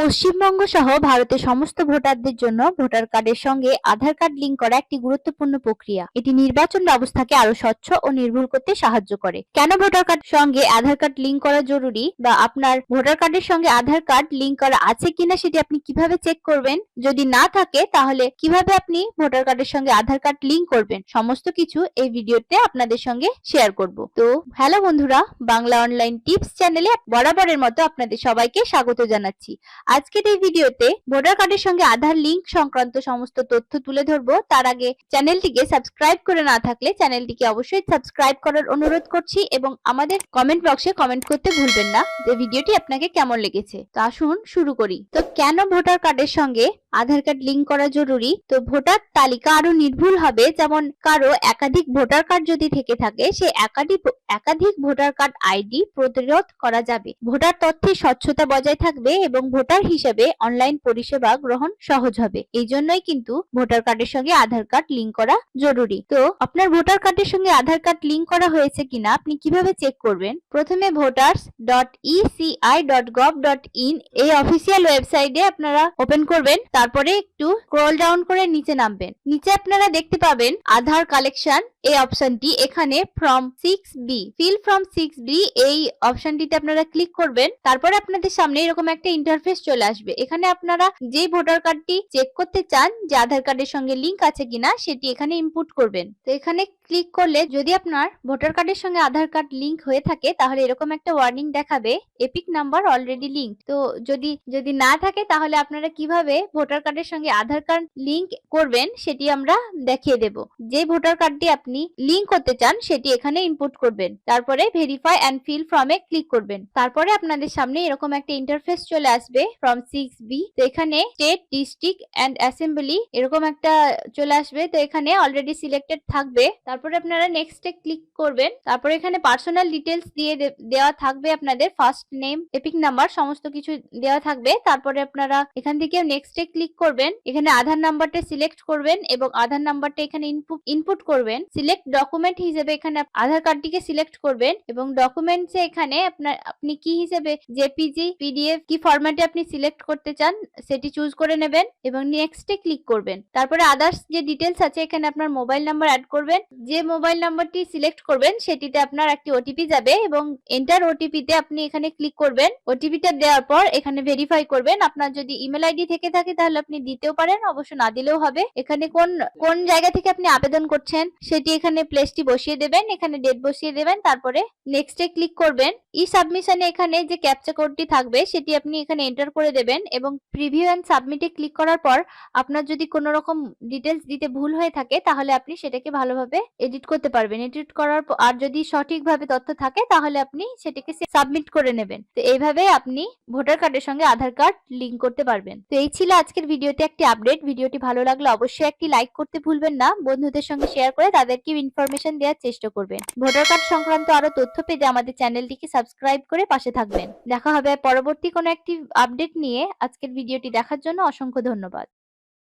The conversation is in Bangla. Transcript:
পশ্চিমবঙ্গ সহ ভারতের সমস্ত ভোটারদের জন্য ভোটার কার্ডের সঙ্গে আধার কার্ড লিঙ্ক করা একটি গুরুত্বপূর্ণ প্রক্রিয়া। এটি নির্বাচন ব্যবস্থাকে আরও স্বচ্ছ ও নির্ভুল করতে সাহায্য করে। কেন ভোটার কার্ড সঙ্গে আধার কার্ড লিঙ্ক করা জরুরি বা আপনার ভোটার কার্ডের সঙ্গে আধার কার্ড লিঙ্ক করা আছে কিনা সেটি আপনি কীভাবে চেক করবেন? যদি না থাকে, তাহলে কীভাবে আপনি ভোটার কার্ডের সঙ্গে আধার কার্ড লিঙ্ক করবেন? সমস্ত কিছু এই ভিডিওতে আপনাদের সঙ্গে শেয়ার করব। তো, হ্যালো বন্ধুরা, বাংলা অনলাইন টিপস চ্যানেলে বরাবরের মতো আপনাদের সবাইকে স্বাগত জানাচ্ছি। আজকের এই ভিডিওতে ভোটার কার্ডের সঙ্গে আধার লিংক সংক্রান্ত সমস্ত তথ্য তুলে ধরবো। তার আগে চ্যানেলটিকে সাবস্ক্রাইব করে না থাকলে চ্যানেলটিকে অবশ্যই সাবস্ক্রাইব করার অনুরোধ করছি এবং আমাদের কমেন্ট বক্সে কমেন্ট করতে ভুলবেন না যে ভিডিওটি আপনাকে কেমন লেগেছে। তো আসুন শুরু করি। তো কেন ভোটার কার্ডের সঙ্গে আধার কার্ড লিংক করা জরুরি? তো ভোটার তালিকা আরও নির্ভুল হবে, যেমন কারও একাধিক ভোটার কার্ড যদি থেকে থাকে, সে একাধিক একাধিক ভোটার কার্ড আইডি প্রতিরোধ করা যাবে। ভোটার তথ্যের স্বচ্ছতা বজায় থাকবে এবং ভোটার হিসেবে অনলাইন পরিষেবা গ্রহণ সহজ হবে। এই জন্যই কিন্তু ভোটার কার্ডের সঙ্গে আধার কার্ড লিংক করা জরুরি। তো আপনার ভোটার কার্ডের সঙ্গে আধার কার্ড লিংক করা হয়েছে কিনা আপনি কীভাবে চেক করবেন? প্রথমে voters dot ECI dot gov dot in এই অফিসিয়াল ওয়েবসাইটে আপনারা ওপেন করবেন, তারপরে একটু স্ক্রল ডাউন করে নিচে নামবেন। নিচে আপনারা দেখতে পাবেন আধার কালেকশন এই অপশনটি এখানে form six B fill form six B এই অপশনটিতে আপনারা ক্লিক করবেন। তারপরে আপনাদের সামনে এরকম একটা ইন্টারফেস চলে আসবে। এখানে আপনারা যে ভোটার কার্ডটি চেক করতে চান, যে আধার কার্ডের সঙ্গে লিংক আছে কিনা, সেটি এখানে ইনপুট করবেন। তো এখানে ক্লিক করলে যদি আপনার ভোটার কার্ডের সঙ্গে আধার কার্ড লিংক হয়ে থাকে, তাহলে এরকম একটা ওয়ার্নিং দেখাবে এপিক নাম্বার অলরেডি লিংক তো যদি যদি না থাকে, তাহলে আপনারা কীভাবে ভোটার কার্ডের সঙ্গে আধার কার্ড লিংক করবেন, সেটি আমরা দেখিয়ে দেব। যে ভোটার কার্ডটি আপনি লিংক করতে চান, সেটি এখানে ইনপুট করবেন। তারপরে ভেরিফাই অ্যান্ড ফিল ফর্মে ক্লিক করবেন। তারপরে আপনাদের সামনে এরকম একটা ইন্টারফেস চলে আসবে ফ্রম সিক্স বি তো এখানে স্টেট ডিস্ট্রিক্ট অ্যান্ড অ্যাসেম্বলি এরকম একটা চলে আসবে। তো এখানে অলরেডি সিলেক্টেড থাকবে। তারপরে আপনারা নেক্সটে ক্লিক করবেন। তারপরে এখানে পার্সোনাল ডিটেলস দিয়ে দেওয়া থাকবে আপনাদের। ফার্স্ট নেম এপিক নাম্বার সমস্ত কিছু দেওয়া থাকবে। তারপরে আপনারা এখান থেকে নেক্সটে ক্লিক করবেন। এখানে আধার নাম্বারটা সিলেক্ট করবেন এবং আধার নাম্বারটা এখানে ইনপুট ইনপুট করবেন। সিলেক্ট ডকুমেন্ট হিসেবে এখানে আধার কার্ডটিকে সিলেক্ট করবেন এবং ডকুমেন্টস এখানে আপনার, আপনি কি হিসেবে জেপিজি পিডিএফ কি ফরম্যাটে আপনি সিলেক্ট করতে চান, সেটি চুজ করে নেবেন এবং নেক্সটে ক্লিক করবেন। তারপরে আদার্স যে ডিটেলস আছে, এখানে আপনার মোবাইল নাম্বার অ্যাড করবেন। যে মোবাইল নাম্বারটি সিলেক্ট করবেন, সেটিতে আপনার একটি ওটিপি যাবে এবং এন্টার ওটিপিতে আপনি এখানে ক্লিক করবেন। ওটিপিটা দেওয়ার পর এখানে ভেরিফাই করবেন। আপনার যদি ইমেল আইডি থেকে থাকে, তাহলে আপনি দিতেও পারেন, অবশ্য না দিলেও হবে। এখানে কোন কোন জায়গা থেকে আপনি আবেদন করছেন, সেটি এখানে প্লেসটি বসিয়ে দেবেন, এখানে ডেট বসিয়ে দেবেন, তারপরে নেক্সটে ক্লিক করবেন। ই সাবমিশনে এখানে যে ক্যাপচা কোডটি থাকবে, সেটি আপনি এখানে এন্টার করে দেবেন এবং প্রিভিউ অ্যান্ড সাবমিটে ক্লিক করার পর আপনার যদি কোনো রকম ডিটেলস দিতে ভুল হয়ে থাকে, তাহলে আপনি সেটাকে ভালোভাবে এডিট করতে পারবেন। এডিট করার আর যদি সঠিকভাবে তথ্য থাকে, তাহলে আপনি সেটাকে সাবমিট করে নেবেন। তো এইভাবে আপনি ভোটার কার্ডের সঙ্গে আধার কার্ড লিংক করতে পারবেন। তো এই ছিল আজকের ভিডিওতে একটি আপডেট ভিডিওটি ভালো লাগলে অবশ্যই একটি লাইক করতে ভুলবেন না। বন্ধুদের সঙ্গে শেয়ার করে তাদেরকে ইনফরমেশন দেওয়ার চেষ্টা করবেন। ভোটার কার্ড সংক্রান্ত আরও তথ্য পেতে আমাদের চ্যানেলটিকে সাবস্ক্রাইব করে পাশে থাকবেন। দেখা হবে পরবর্তী কোনো একটি আপডেট নিয়ে আজকের ভিডিওটি দেখার জন্য অসংখ্য ধন্যবাদ।